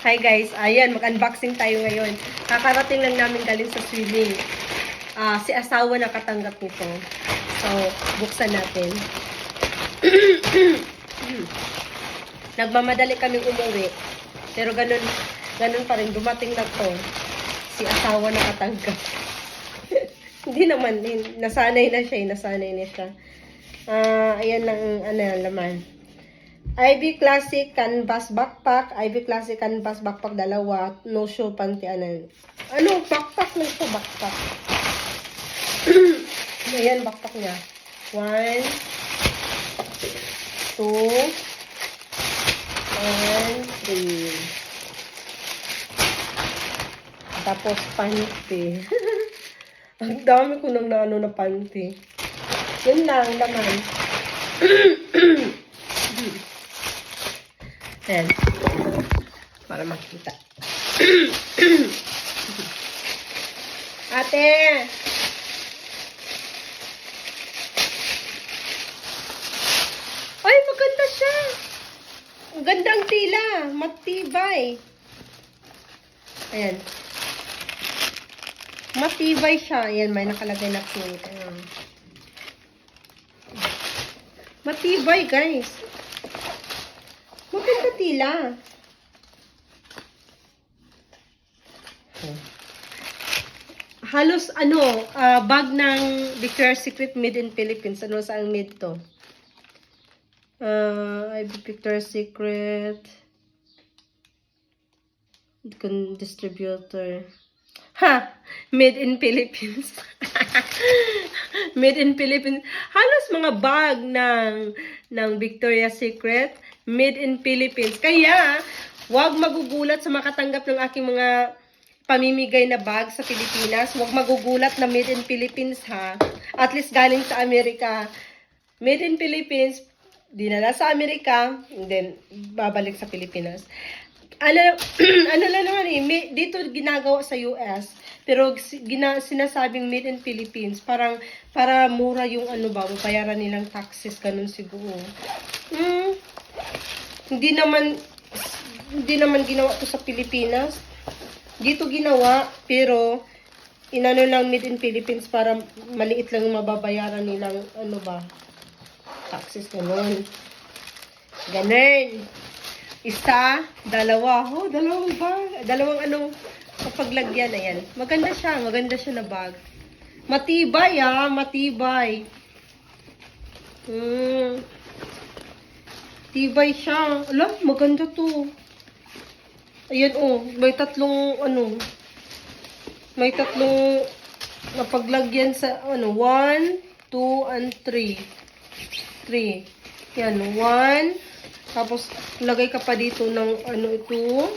Hi guys, ayan, mag-unboxing tayo ngayon. Kakarating lang namin galing sa swimming. Ah, si asawa nakatanggap nito. So, buksan natin. Nagmamadali kaming umuwi. Pero ganun, ganun pa rin, dumating na to. Si asawa nakatanggap. Hindi naman, nasanay na siya, eh, nasanay na siya. Ah, ayan lang, ano, laman. Ivy Classic Canvas Backpack, Ivy Classic Canvas Backpack dalawa, no show panty ano. Ano, backpack lang ito, backpack. Ayan, backpack niya. One, two, and three. Tapos panty. Ang dami ko nang naano na panty. Yun lang, laman. Ayan. Para makita. Ate! Ay, maganda siya! Ang gandang tila. Matibay. Ayan. Matibay siya. Ayan, may nakalagay na pink. Ayan. Matibay, guys. Maganda tila. Halos ano, ah, bag ng Victoria's Secret made in Philippines. Ano saan made to? Uh, ay Victoria's Secret. Distributor. Ha! Made in Philippines. made in Philippines. Halos mga bag ng ng Victoria's Secret made in Philippines. Kaya, wag magugulat sa makatanggap ng aking mga pamimigay na bag sa Pilipinas. Huwag magugulat na made in Philippines ha. At least galing sa Amerika. Made in Philippines, dinala sa Amerika, and then babalik sa Pilipinas. Ano, ano lang naman eh, may, dito ginagawa sa US, pero gina, sinasabing made in Philippines, parang para mura yung ano ba, bayaran nilang taxes, ganun siguro. Hmm, hindi naman, hindi naman ginawa to sa Pilipinas. Dito ginawa, pero inano lang made in Philippines para maliit lang mababayaran nilang ano ba, taxes ganun. Ganun. Isa, dalawa. Oh, dalawang bag. Dalawang ano, kapaglagyan. Ayan. Maganda siya. Maganda siya na bag. Matibay ah. Matibay. Hmm. Tibay siya. Ala, maganda to. Ayan oh. May tatlong ano. May tatlong napaglagyan sa ano. One, two, and three. Three. Yan. One. Tapos, lagay ka pa dito ng ano ito.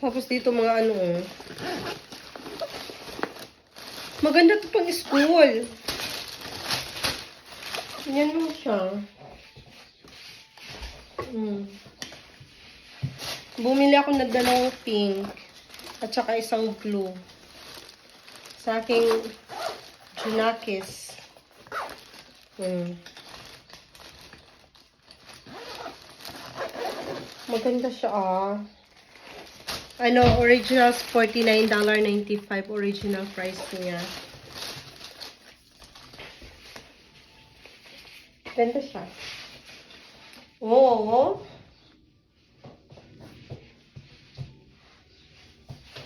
Tapos dito mga ano. oh. Maganda to pang school. Yan mo siya. Hmm. Bumili ako ng dalawang pink at saka isang blue. Sa aking Junakis. Hmm. Maganda siya ah. Ano, original $49.95 original price niya. Ganda siya. Oo.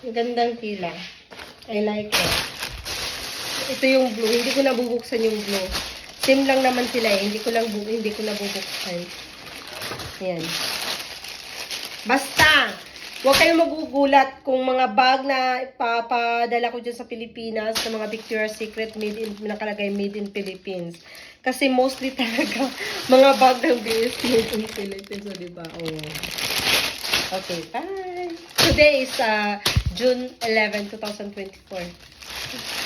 Ang Gandang tila. I like it. Ito yung blue. Hindi ko nabubuksan yung blue. Same lang naman sila eh. Hindi ko lang bu hindi ko nabubuksan. Ayan. Basta, huwag kayong magugulat kung mga bag na ipapadala ko dyan sa Pilipinas, sa mga Victoria's Secret made in, nakalagay made in Philippines. Kasi mostly talaga, mga bag ng BS made in Philippines, so diba? Oh. Okay, bye! Today is uh, June 11, 2024.